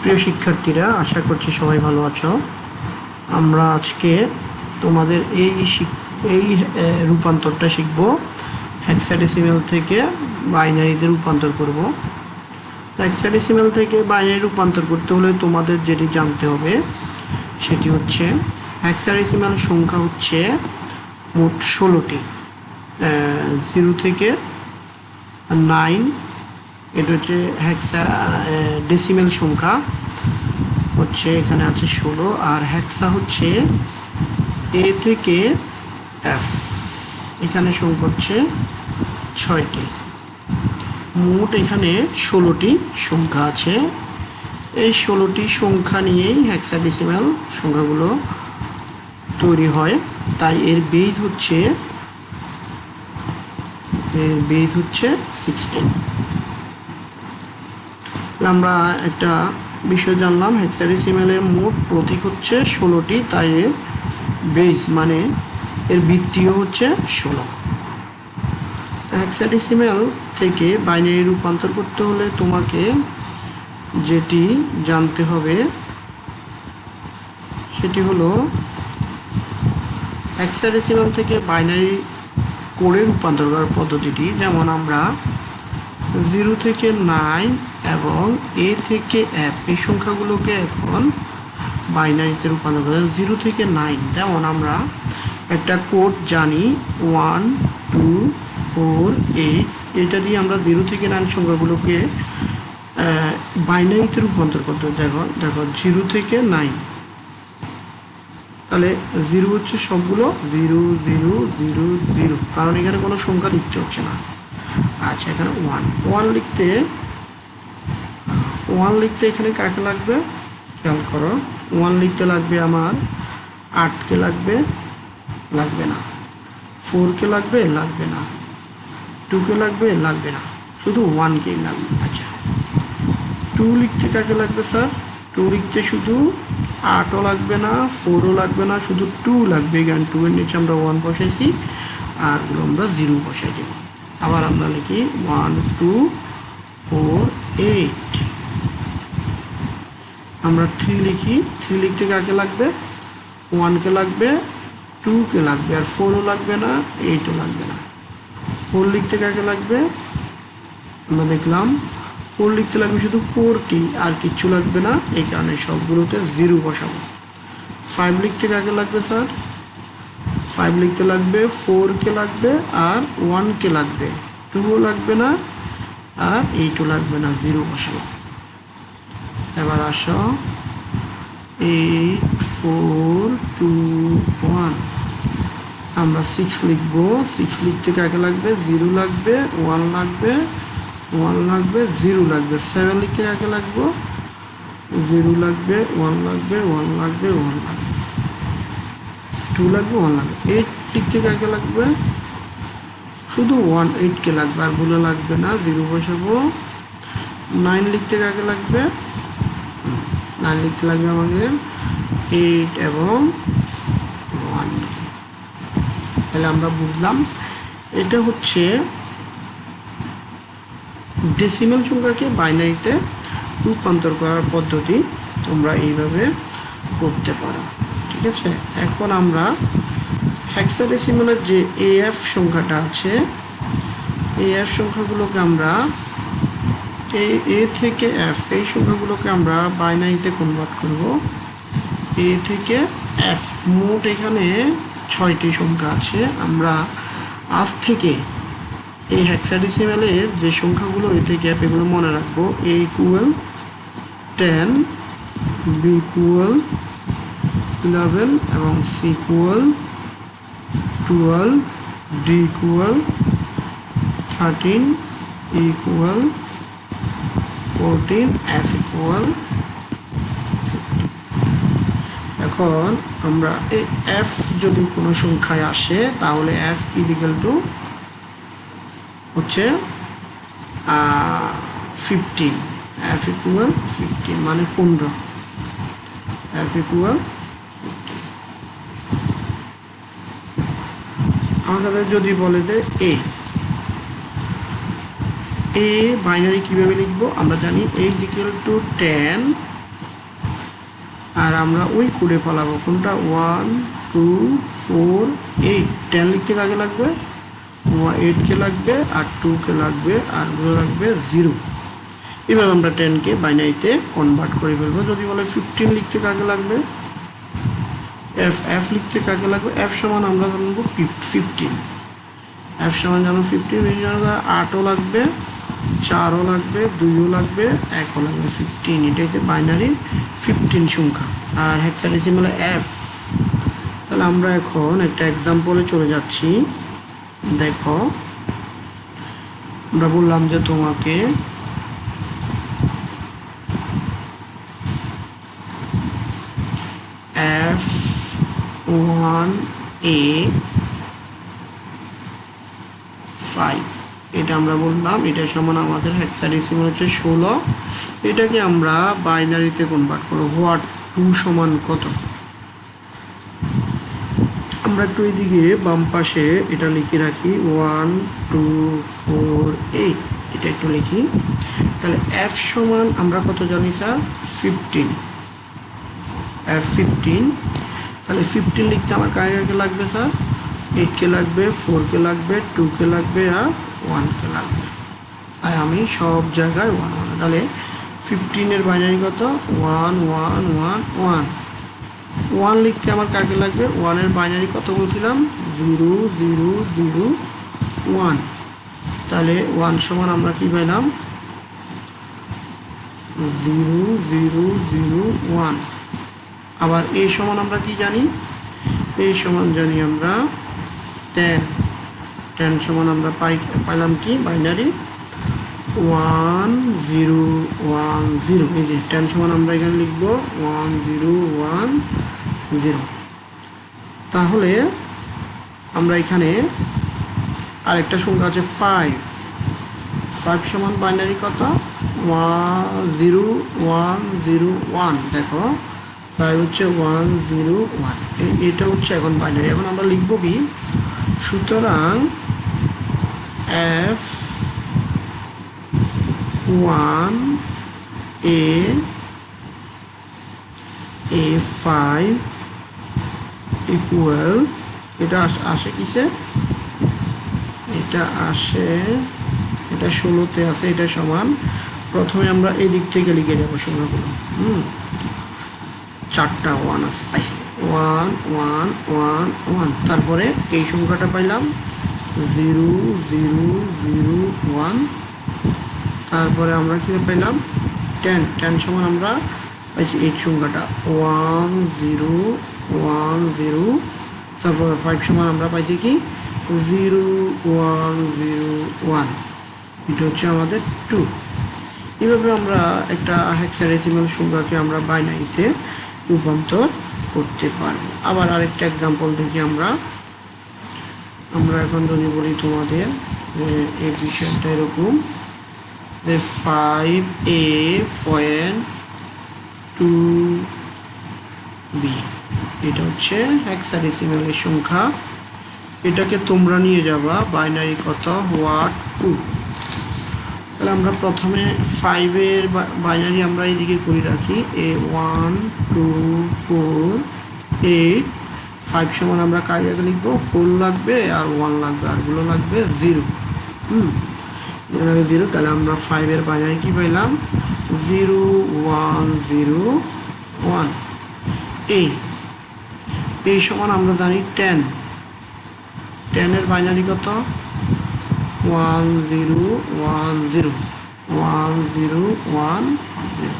প্রিয় শিক্ষার্থীরা, আশা করছি সবাই ভালো আছো। আমরা আজকে তোমাদের এই এই রূপান্তরটা শিখব। হেক্সাডেসিমেল থেকে বাইনারিতে রূপান্তর করব। হেক্সাডেসিমেল থেকে বাইনারি রূপান্তর করতে হলে তোমাদের যেটি জানতে হবে, সেটি হচ্ছে হেক্সাডেসিমেল সংখ্যা হচ্ছে মোট ষোলোটি। জিরো থেকে নাইন এটা হচ্ছে হ্যাক্সা ডেসিমেল সংখ্যা। হচ্ছে এখানে আছে ষোলো, আর হ্যাক্সা হচ্ছে এ থেকে এফ এখানে সংখ্যা হচ্ছে ছয়টি। মোট এখানে ষোলোটি সংখ্যা আছে। এই ষোলোটি সংখ্যা নিয়েই হ্যাক্সাডেসিমেল সংখ্যাগুলো তৈরি হয়। তাই এর বেজ হচ্ছে, এর বেজ হচ্ছে সিক্সটিন আমরা একটা বিষয় জানলাম হেক্সাডেসিমেলের মোট প্রতীক হচ্ছে ষোলোটি, তাই এর বেজ মানে এর বৃত্তিও হচ্ছে ষোলো। হেক্সাডেসিমেল থেকে বাইনারি রূপান্তর করতে হলে তোমাকে যেটি জানতে হবে, সেটি হলো হেক্সাডেসিমেল থেকে বাইনারি কোডে রূপান্তর করার পদ্ধতিটি, যেমন আমরা জিরো থেকে নাইন এবং এ থেকে অ্যাপ এই সংখ্যাগুলোকে এখন বাইনারিতে রূপান্তর করে জিরো থেকে নাইন। যেমন আমরা একটা কোড জানি, ওয়ান, টু, ফোর, এইট, এটা দিয়ে আমরা জিরো থেকে নাইন সংখ্যাগুলোকে বাইনারিতে রূপান্তর করতে। দেখো দেখো, জিরো থেকে নাইন। তাহলে জিরো হচ্ছে সবগুলো জিরো জিরো জিরো জিরো। কারণ এখানে কোনো সংখ্যা লিখতে হচ্ছে না। আচ্ছা এখানে ওয়ান। ওয়ান লিখতে ওয়ান লিখতে এখানে কাকে লাগবে? খেয়াল করো। ওয়ান লিখতে লাগবে আমার। আটকে লাগবে? লাগবে না। ফোরকে লাগবে? লাগবে না। টুকে লাগবে? লাগবে না। শুধু ওয়ানকেই লাগবে। আচ্ছা। টু লিখতে কাকে লাগবে স্যার টু লিখতে শুধু আটও লাগবে না ফোরও লাগবে না, শুধু টু লাগবে। কারণ টু এর নিচে আমরা ওয়ান বসাইছি, আর ওগুলো আমরা জিরো বসাই দেব। আবার আমরা লিখি ওয়ান টু ফোর এইট আমরা থ্রি লিখি। থ্রি লিখতে কাকে লাগবে? ওয়ানকে লাগবে টুকে লাগবে, আর ফোরও লাগবে না এইটও লাগবে না। ফোর লিখতে কাকে লাগবে? আমরা দেখলাম ফোর লিখতে লাগবে শুধু ফোর কি, আর কিচ্ছু লাগবে না, এই কারণে সবগুলোতে জিরো বসাবো। ফাইভ লিখতে কাকে লাগবে স্যার ফাইভ লিখতে লাগবে ফোরকে লাগবে, আর ওয়ানকে লাগবে। টুও লাগবে না, আর এইটও লাগবে না জিরো বসাবো। এবার আসো। এইট ফোর টু ওয়ান আমরা সিক্স লিখব। সিক্স লিখতে কাকে লাগবে? জিরো লাগবে ওয়ান লাগবে ওয়ান লাগবে জিরো লাগবে। সেভেন লিখতে কাকে লাগবো? জিরো লাগবে ওয়ান লাগবে ওয়ান লাগবে ওয়ান লাগবে। টু লাগবে ওয়ান লাগবে। এইট লিখতে কাকে লাগবে? শুধু ওয়ান এইটকে লাগবে, আর ভুলে লাগবে না। জিরো বসাবো। নাইন লিখতে কাকে লাগবে? নাইন লিখতে লাগবে আমাদের এইট এবং ওয়ান তাহলে আমরা বুঝলাম, এটা হচ্ছে ডেসিমেল সংখ্যাকে বাইনারিতে রূপান্তর করার পদ্ধতি তোমরা এইভাবে করতে পারো, ঠিক আছে? এখন আমরা হ্যাক্সাডেসিমেলের যে এএফ সংখ্যাটা আছে এএফ সংখ্যাগুলোকে আমরা এই এ থেকে এফ এই সংখ্যাগুলোকে আমরা বাইনারিতে কনভার্ট করব। এ থেকে এফ মোট এখানে ছয়টি সংখ্যা আছে। আমরা আজ থেকে এই হ্যাক্সাডেসিমেলের যে সংখ্যাগুলো, এ থেকে এফ এগুলো মনে রাখব। A equal ten B equal eleven এবং C equal twelve D equal thirteen equal fourteen F equal এখন আমরা এই এফ যদি কোনো সংখ্যায় আসে, তাহলে এফ ইজিক্যাল টু হচ্ছে ফিফটিন এফ ইকুয়াল ফিফটিন মানে পনেরো। এফ ইকুয়াল আমাদের যদি বলে যে এ এ বাইনারি কীভাবে লিখব? আমরা জানি এ ইকুয়াল টু টেন আর আমরা ওই কোডে পালাবো কোনটা? One two four eight ten লিখতে কাকে লাগবে? এইটকে লাগবে, আর টুকে লাগবে, আরগুলো লাগবে জিরো এভাবে আমরা টেনকে বাইনারিতে কনভার্ট করে ফেলব। যদি বলে ফিফটিন লিখতে কাকে লাগবে? এফ এফ লিখতে কাকে লাগবে? এফ সমান আমরা জানব ফিফটিন এফ সমান জানো ফিফটিন আটও লাগবে। চারও লাগবে, দুইও লাগবে, একও লাগবে। ফিফটিন এটা হচ্ছে বাইনারি ফিফটিন সংখ্যা। আর হেক্সাডেসিমালে এফ তাহলে আমরা এখন একটা এক্সাম্পলে চলে যাচ্ছি। দেখো, আমরা বললাম যে তোমাকে এফ ওয়ান এ ফাইভ এটা আমরা বললাম, এটা সমান আমাদের হেক্সাডেসিমাল হচ্ছে ষোলো। এটাকে আমরা বাইনারিতে কনভার্ট করব। হোয়াট, টু সমান কত? আমরা একটু এদিকে বাম পাশে এটা লিখে রাখি, ওয়ান, টু, ফোর, এইট। এটা একটু লিখি। তাহলে এফ সমান আমরা কত জানি স্যার? ফিফটিন। F fifteen. তাহলে ফিফটিন লিখতে আমার কাকে লাগবে স্যার? এইটকে লাগবে ফোরকে লাগবে টুকে লাগবে, আর ওয়ানকে লাগবে। তাই আমি সব জায়গায় ওয়ান ওয়ান তাহলে ফিফটিনের বাইনারি কত? One one one one one লিখতে আমার কাকে লাগবে? ওয়ানের বাইনারি কত বলছিলাম? জিরো জিরো জিরো ওয়ান তাহলে ওয়ান সমান আমরা কি পাইলাম জিরো জিরো জিরো ওয়ান আবার এই সমান আমরা কি জানি? এই সমান জানি আমরা টেন টেন সমান আমরা পাই, পাইলাম কি? Binary one zero one zero এই যে টেন সমান আমরা এখানে লিখব। ওয়ান জিরো ওয়ান জিরো তাহলে আমরা এখানে আরেকটা সংখ্যা আছে ফাইভ ফাইভ সমান বাইনারি কত? One zero one zero one দেখো ফাইভ হচ্ছে ওয়ান জিরো ওয়ান এটা হচ্ছে এখন বাইনারি এখন আমরা লিখব কি? সুতরাং F one A A five equal এটা আস- কিসে? এটা আসে, এটা ষোলোতে আছে, এটা সমান। প্রথমে আমরা এই দিক থেকে লিখে যাব সংখ্যাগুলো হুম? চারটা ওয়ান আছে, পাইছি। One one one one. তারপরে এই সংখ্যাটা পাইলাম জিরো জিরো জিরো, ওয়ান। তারপরে আমরা কী পাইলাম? টেন। টেন সমান আমরা পাইছি এই সংখ্যাটা। One, zero one, zero. তারপরে ফাইভ সমান আমরা পাইছি কি? Zero, one zero, one. এটা হচ্ছে আমাদের টু। এভাবে আমরা একটা হেক্সাডেসিমাল সংখ্যাকে আমরা বাইনারিতে রূপান্তর করতে পারব। আবার আরেকটা এক্সাম্পল দেখি আমরা। আমরা এখন যদি বলি তোমাদের এই বিষয়টা এরকম। যে five A point two B এটা হচ্ছে হেক্সাডেসিমালের সংখ্যা। এটাকে তোমরা নিয়ে যাবা বাইনারি কত হোয়াট টু তাহলে আমরা প্রথমে ফাইভের বাইনারি আমরা এইদিকে করে রাখি। A one two four eight five সমান আমরা আগে লিখব? ফোর লাগবে আর ওয়ান লাগবে আরগুলো লাগবে জিরো হুম? লাগে জিরো তাহলে আমরা ফাইভের বাইনারি কী পাইলাম? জিরো ওয়ান জিরো ওয়ান এই এই সমান আমরা জানি টেন টেনের বাইনারি কত? One zero one zero one zero one zero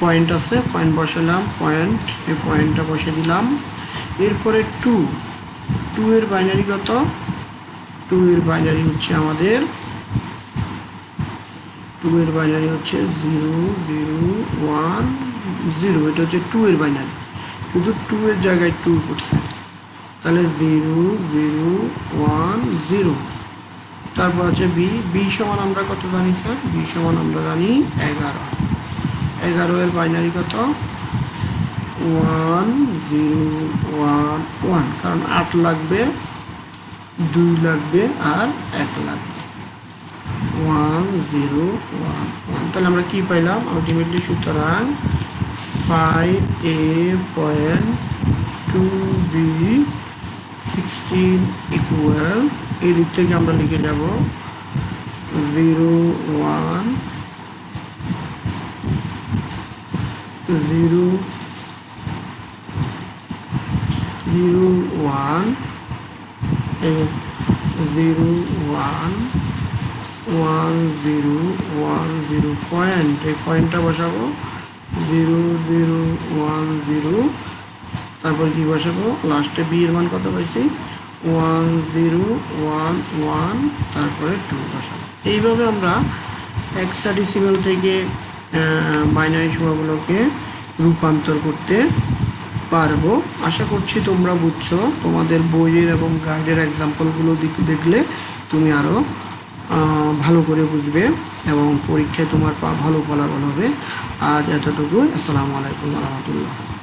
point আছে পয়েন্ট বসালাম পয়েন্ট এই পয়েন্টটা বসে দিলাম। এরপরে টু টু এর বাইনারি কত? টু এর বাইনারি হচ্ছে আমাদের টু এর বাইনারি হচ্ছে জিরো জিরো ওয়ান জিরো এটা হচ্ছে টু এর বাইনারি শুধু টু এর জায়গায় টু করছে। তাহলে জিরো জিরো ওয়ান জিরো তারপর আছে বি। বি সমান আমরা কত জানি, স্যার? বি সমান আমরা জানি এগারো। এগারো এর বাইনারি কত? One, zero, one one. কারণ আট লাগবে, দুই লাগবে, আর এক লাগবে। One, zero, one one. তাহলে আমরা কী পাইলাম? আলটিমেটলি সুতরাং five A point two B sixteen equal এই দিক থেকে আমরা লিখে যাব zero one, zero zero one zero one one zero one zero point, এই পয়েন্টটা বসাবো, জিরো জিরো, ওয়ান জিরো তারপর কি বসাবো? লাস্টে বি এর মান কত পাইছি ওয়ান জিরো ওয়ান ওয়ান তারপরে টু বসাবো। এইভাবে আমরা এক্সাডিসিমাল থেকে বাইনারি সংখ্যাগুলোকে রূপান্তর করতে পারব। আশা করছি তোমরা বুঝছ। তোমাদের বইয়ের এবং গাইডের এক্সাম্পলগুলো দেখলে তুমি আরও ভালো করে বুঝবে এবং পরীক্ষায় তোমার পা- ভালো ফলাফল হবে। আজ এতটুকু আসসালামু আলাইকুম রহমতুল্লাহ।